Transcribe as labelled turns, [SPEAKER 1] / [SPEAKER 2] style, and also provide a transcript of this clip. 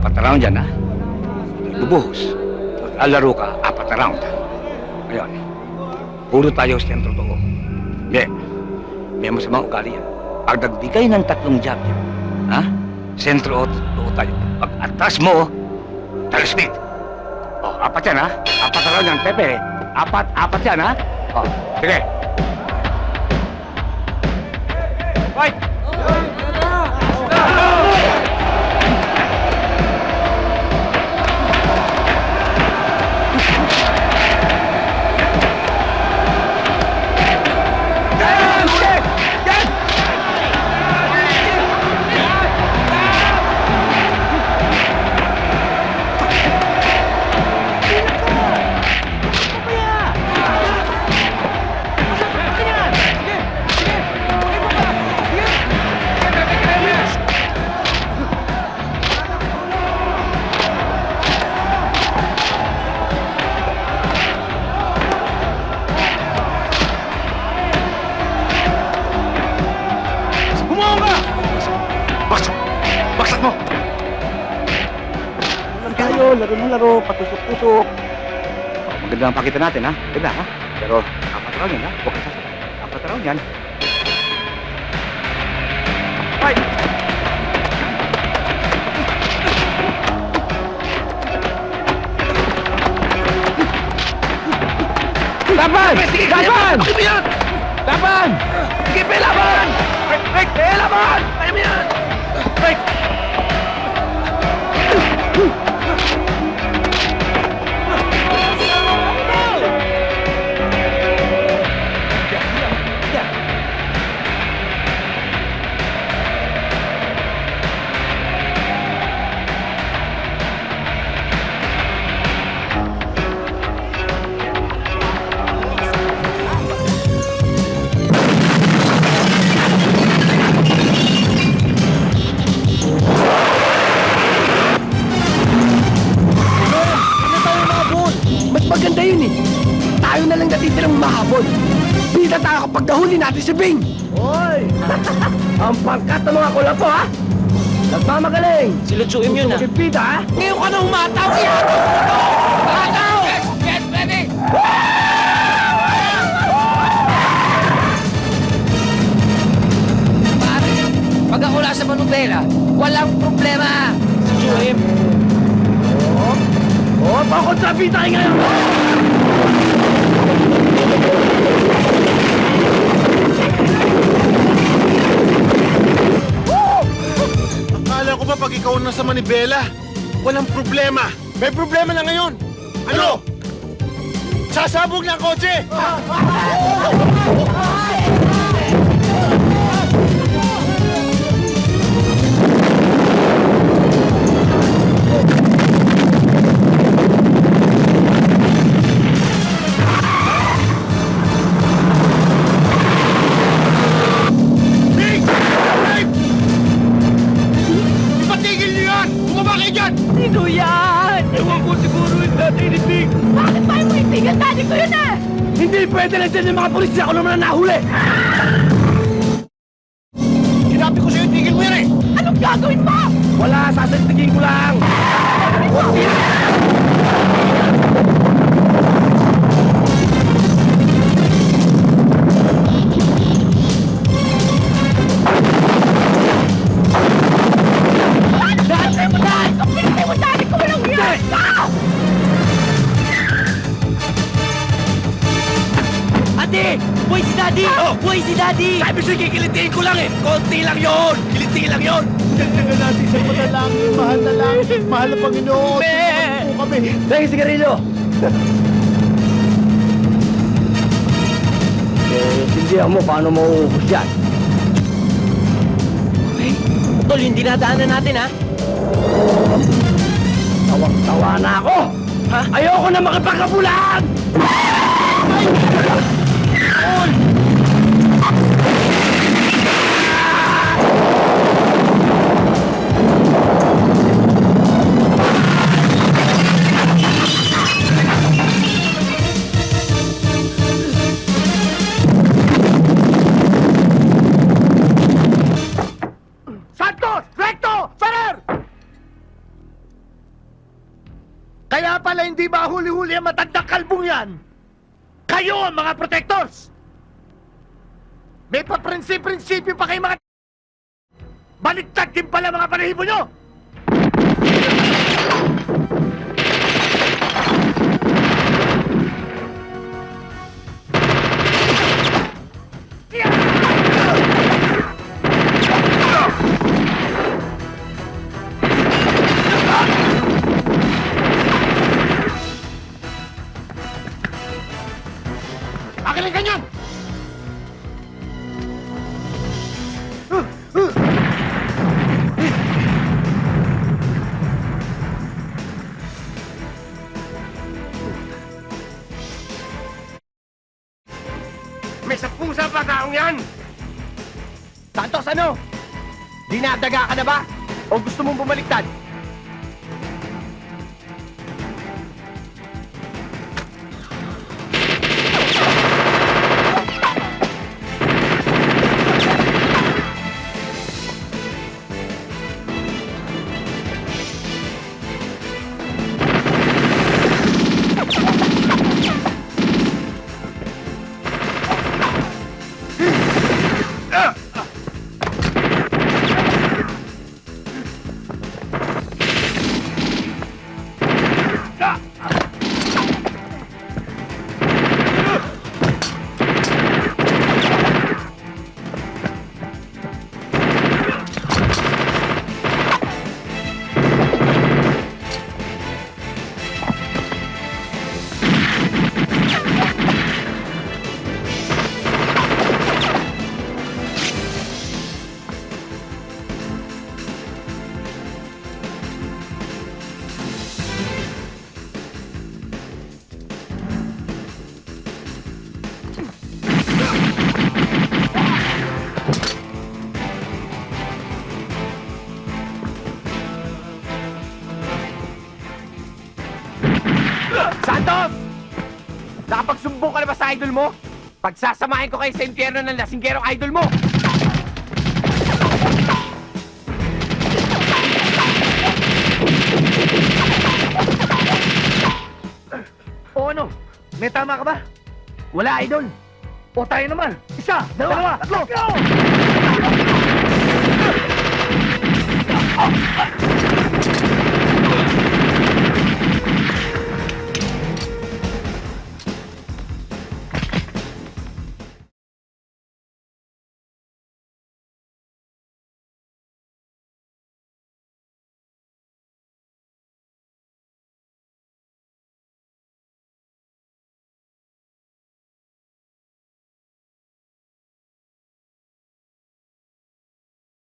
[SPEAKER 1] Apat na round yan, ha? Bubuhos. Maglalaro ka, apat na round. Ngayon, puro tayo sa sentro to. Hindi. May masamang ugali yan. Pag ng tatlong jab yan, ha? Sentro o to tayo. Pag atras mo, tayo speed. Oh, apat yan, ha? Apat na round yan, Pepe. Apat, apat yan, ha? Oh, sige. Fight! Bumuha
[SPEAKER 2] Tayo, laro ng laro, patusok-tusok.
[SPEAKER 1] Maganda ang pakita natin, ha? Ganda, ha? Pero, apat round yan, ha? Huwag ka sasakay. Apat round yan. Fight!
[SPEAKER 2] Laban! Laban! Laban!
[SPEAKER 1] Sige, laban! Break, break, laban! Kaya mo yan! Break!
[SPEAKER 2] Maganda yun eh. Tayo na lang natitirang mahabol. Bida tayo kapag nahuli natin si Bing. Hoy! Ang pangkat ng mga kulapo ha? Nagmamagaling!
[SPEAKER 3] Silutsuin yun, ah.
[SPEAKER 2] Gusto mo bida ha? Ngayon ka na umataw! Iyan! Umataw!
[SPEAKER 3] Get ready! Pare, pag ako nasa manubela, walang problema.
[SPEAKER 2] Pakontrabida kayo ngayon!
[SPEAKER 4] Akala ko ba pag ikaw na sa manibela, walang problema. May problema na ngayon. Ano? Sasabog na ang kotse!
[SPEAKER 2] Dati
[SPEAKER 5] ko yun eh!
[SPEAKER 2] Hindi pwede lang dyan yung mga polis ako naman ang nahuli.
[SPEAKER 4] Sinabi ko sa'yo, tigil mo yan eh!
[SPEAKER 5] Anong gagawin mo?
[SPEAKER 2] Wala, sasantigin ko lang.
[SPEAKER 5] Dati
[SPEAKER 2] Ate! Buhay si Daddy! Oh, buhay si Daddy! Sabi sa'yo, kikilitiin ko lang eh! Konti lang yon! Kiliti lang yon!
[SPEAKER 4] Dagdagan natin sa panalangin, mahal na lang. Mahal na Panginoon.
[SPEAKER 2] Be!
[SPEAKER 4] Tulungan po kami.
[SPEAKER 2] Dahil sigarilyo! eh, sindihan mo paano mauubos yan.
[SPEAKER 3] Tol, yung dinadaanan natin, ha?
[SPEAKER 2] Tawang-tawa na ako! Ha? Ayoko na makipagkabulaan! Santos!
[SPEAKER 4] Huli-huli ang matandang kalbong yan? Kayo ang mga protectors! May paprinsi-prinsipyo pa kayo mga... Baliktad din pala mga panahibo nyo! Taong yan!
[SPEAKER 5] Santos, ano? Dinadaga ka na ba? O gusto mong bumaliktad? Sa idol mo? Pagsasamahin ko kayo sa impyerno ng lasinggerong idol mo!
[SPEAKER 4] O ano? May tama ka ba?
[SPEAKER 5] Wala, idol!
[SPEAKER 4] O tayo naman! Isa! Dalawa! Tatlo!
[SPEAKER 5] Go!